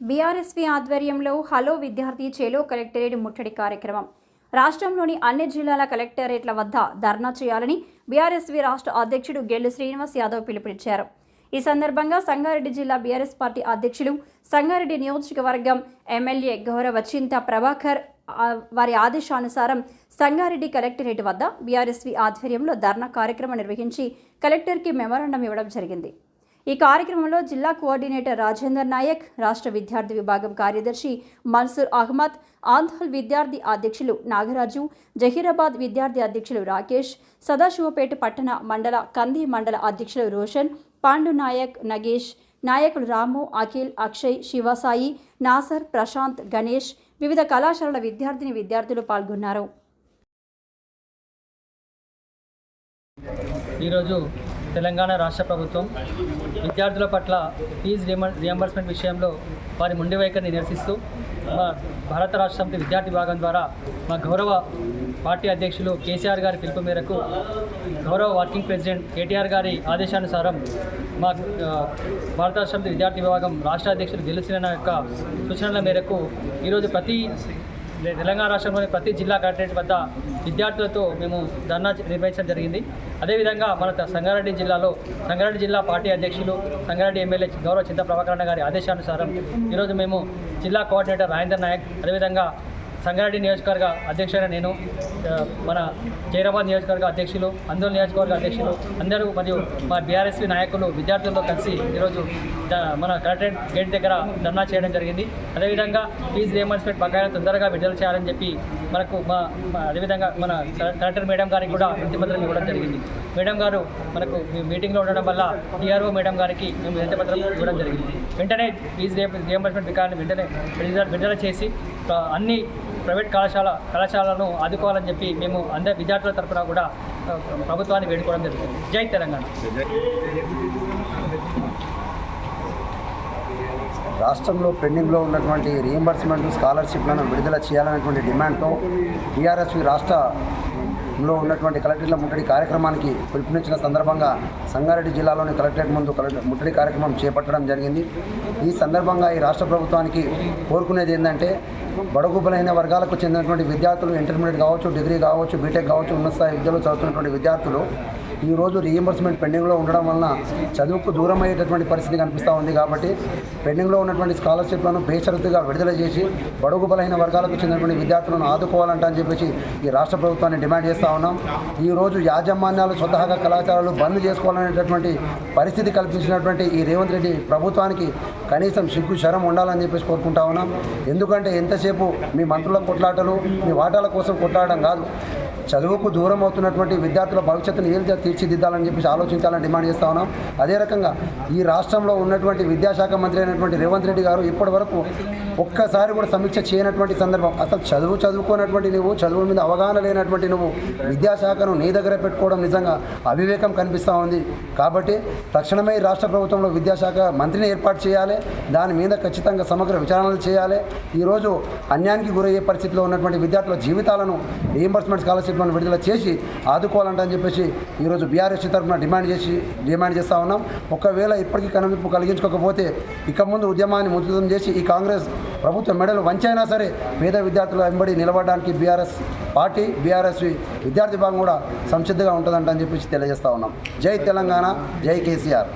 BRSV ఆధ్వర్యంలో hello విద్యార్థి చేలో కలెక్టరేట్ ముట్టడి కార్యక్రమం. రాష్ట్రంలోని అన్ని జిల్లాల కలెక్టరేట్ల వద్ద ధర్నా చేయాలని బీఆర్ఎస్వి రాష్ట్ర అధ్యక్షుడు గెల్లు శ్రీనివాస్ యాదవ్ పిలుపునిచ్చారు. ఈ సందర్భంగా సంగారెడ్డి జిల్లా బీఆర్ఎస్ పార్టీ అధ్యక్షులు సంగారెడ్డి నియోజకవర్గం ఎమ్మెల్యే గౌరవ చింత ప్రభాకర్ వారి ఆదేశానుసారం సంగారెడ్డి కలెక్టరేట్ వద్ద బీఆర్ఎస్వి ఆధ్వర్యంలో ధర్నా కార్యక్రమం నిర్వహించి కలెక్టర్కి మెమోరాండం ఇవ్వడం జరిగింది. ఈ కార్యక్రమంలో జిల్లా కోఆర్డినేటర్ రాజేందర్ నాయక్ రాష్ట్ర విద్యార్థి విభాగం కార్యదర్శి మన్సూర్ అహ్మద్ ఆంధల్ విద్యార్థి అధ్యక్షులు నాగరాజు జహీరాబాద్ విద్యార్థి అధ్యక్షులు రాకేష్ సదాశివపేట పట్టణ మండల కంది మండల అధ్యక్షులు రోషన్ పాండు నాయక్ నగేష్ నాయకులు రాము అఖిల్ అక్షయ్ శివసాయి నాసర్ ప్రశాంత్ గణేష్ వివిధ కళాశాలల విద్యార్థిని విద్యార్థులు పాల్గొన్నారు. ఈరోజు తెలంగాణ రాష్ట్ర ప్రభుత్వం విద్యార్థుల పట్ల ఫీజు రియంబర్స్మెంట్ విషయంలో వారి ముండి వైఖరిని నిరసిస్తూ మా భారత రాష్ట్ర సమితి విద్యార్థి విభాగం ద్వారా మా గౌరవ పార్టీ అధ్యక్షులు కేసీఆర్ గారి పిలుపు మేరకు గౌరవ వర్కింగ్ ప్రెసిడెంట్ కేటీఆర్ గారి ఆదేశానుసారం మా భారత రాష్ట్ర సమితి విద్యార్థి విభాగం రాష్ట్ర అధ్యక్షులు గెలిచిన యొక్క సూచనల మేరకు ఈరోజు ప్రతి తెలంగాణ రాష్ట్రంలోని ప్రతి జిల్లా కలెక్టరేట్ వద్ద విద్యార్థులతో మేము ధర్నా నిర్వహించడం జరిగింది. అదేవిధంగా మన సంగారెడ్డి జిల్లాలో సంగారెడ్డి జిల్లా పార్టీ అధ్యక్షులు సంగారెడ్డి ఎమ్మెల్యే గౌరవ చింత ప్రభాకరణ గారి ఆదేశానుసారం ఈరోజు మేము జిల్లా కోఆర్డినేటర్ రాజేంద్ర నాయక్ అదేవిధంగా సంగారెడ్డి నియోజకవర్గ అధ్యక్షుడైన నేను మన జైరాబాద్ నియోజకవర్గ అధ్యక్షులు అందోల్ నియోజకవర్గ అధ్యక్షులు అందరూ మరియు మా బీఆర్ఎస్పీ నాయకులు విద్యార్థులతో కలిసి ఈరోజు మన కలెక్టరేట్ గేట్ దగ్గర ధర్నా చేయడం జరిగింది. అదేవిధంగా ఫీజు రియంబర్స్మెంట్ బకాయిలు తొందరగా విడుదల చేయాలని చెప్పి మనకు మా అదేవిధంగా మన కలెక్టర్ మేడం గారికి కూడా వినతిపత్రం ఇవ్వడం జరిగింది. మేడం గారు మనకు మీటింగ్లో ఉండడం వల్ల టీఆర్ఓ మేడం గారికి మేము వినతిపత్రం ఇవ్వడం జరిగింది. వెంటనే ఫీజు రియంబర్స్మెంట్ బకాయిలను వెంటనే విడుదల విడుదల చేసి అన్ని ప్రైవేట్ కళాశాల కళాశాలను ఆదుకోవాలని చెప్పి మేము అందరి విద్యార్థుల తరఫున కూడా ప్రభుత్వాన్ని వేడుకోవడం జరుగుతుంది. జై తెలంగాణ. రాష్ట్రంలో పెండింగ్లో ఉన్నటువంటి రీఎంబర్స్మెంట్ స్కాలర్షిప్లను విడుదల చేయాలనేటువంటి డిమాండ్తో బీఆర్ఎస్వి లో ఉన్నటువంటి కలెక్టరేట్ల ముట్టడి కార్యక్రమానికి పిలుపునిచ్చిన సందర్భంగా సంగారెడ్డి జిల్లాలోని కలెక్టరేట్ ముందు కలెక్టర్ ముట్టడి కార్యక్రమం చేపట్టడం జరిగింది. ఈ సందర్భంగా ఈ రాష్ట్ర ప్రభుత్వానికి కోరుకునేది ఏంటంటే బడుగు బలైన వర్గాలకు చెందినటువంటి విద్యార్థులు ఇంటర్మీడియట్ కావచ్చు డిగ్రీ కావచ్చు బీటెక్ కావచ్చు ఉన్నత స్థాయి విద్యలో చదువుతున్నటువంటి విద్యార్థులు ఈరోజు రీఎంబర్స్మెంట్ పెండింగ్లో ఉండడం వలన చదువుకు దూరం అయ్యేటటువంటి పరిస్థితి కనిపిస్తూ ఉంది కాబట్టి పెండింగ్లో ఉన్నటువంటి స్కాలర్షిప్లను బేషరతుగా విడుదల చేసి బడుగు బలహీన వర్గాలకు చెందినటువంటి విద్యార్థులను ఆదుకోవాలంట అని చెప్పేసి ఈ రాష్ట్ర ప్రభుత్వాన్ని డిమాండ్ చేస్తూ ఉన్నాం. ఈరోజు యాజమాన్యాలు స్వతహాగా కళాశాలలు బంద్ చేసుకోవాలనేటటువంటి పరిస్థితి కల్పించినటువంటి ఈ రేవంత్ రెడ్డి ప్రభుత్వానికి కనీసం సిగ్గు శరం ఉండాలని చెప్పేసి కోరుకుంటా ఉన్నాం. ఎందుకంటే ఎంతసేపు మీ మంత్రుల కొట్లాటలు మీ వాటాల కోసం కొట్లాడడం కాదు. చదువుకు దూరం అవుతున్నటువంటి విద్యార్థుల భవిష్యత్తును ఏం తీర్చిదిద్దాలని చెప్పేసి ఆలోచించాలని డిమాండ్ చేస్తా ఉన్నాం. అదే రకంగా ఈ రాష్ట్రంలో ఉన్నటువంటి విద్యాశాఖ మంత్రి అయినటువంటి రేవంత్ రెడ్డి గారు ఇప్పటి వరకు ఒక్కసారి కూడా సమీక్ష చేయనటువంటి సందర్భం. అసలు చదువు చదువుకోనటువంటి నువ్వు చదువు మీద అవగాహన లేనటువంటి నువ్వు విద్యాశాఖను నీ దగ్గర పెట్టుకోవడం నిజంగా అవివేకం కనిపిస్తూ ఉంది. కాబట్టి తక్షణమే రాష్ట్ర ప్రభుత్వంలో విద్యాశాఖ మంత్రిని ఏర్పాటు చేయాలి. దాని మీద ఖచ్చితంగా సమగ్ర విచారణలు చేయాలి. ఈరోజు అన్యానికి గురయ్యే పరిస్థితిలో ఉన్నటువంటి విద్యార్థుల జీవితాలను రీఎంబర్స్మెంట్ స్కాలర్షిప్లను విడుదల చేసి ఆదుకోవాలంటని చెప్పేసి ఈరోజు బీఆర్ఎస్ తరఫున డిమాండ్ చేసి డిమాండ్ చేస్తూ ఉన్నాం. ఒకవేళ ఇప్పటికీ కనువిప్పు కలిగించుకోకపోతే ఇక ముందు ఉద్యమాన్ని ముద్రితం చేసి ఈ కాంగ్రెస్ ప్రభుత్వ మెడలు వంచైనా సరే పేద విద్యార్థుల వెంబడి నిలబడడానికి బీఆర్ఎస్ పార్టీ బీఆర్ఎస్ విద్యార్థి భాగం కూడా సంసిద్ధంగా ఉంటుందంట అని చెప్పేసి తెలియజేస్తా ఉన్నాం. జై తెలంగాణ జై కేసీఆర్.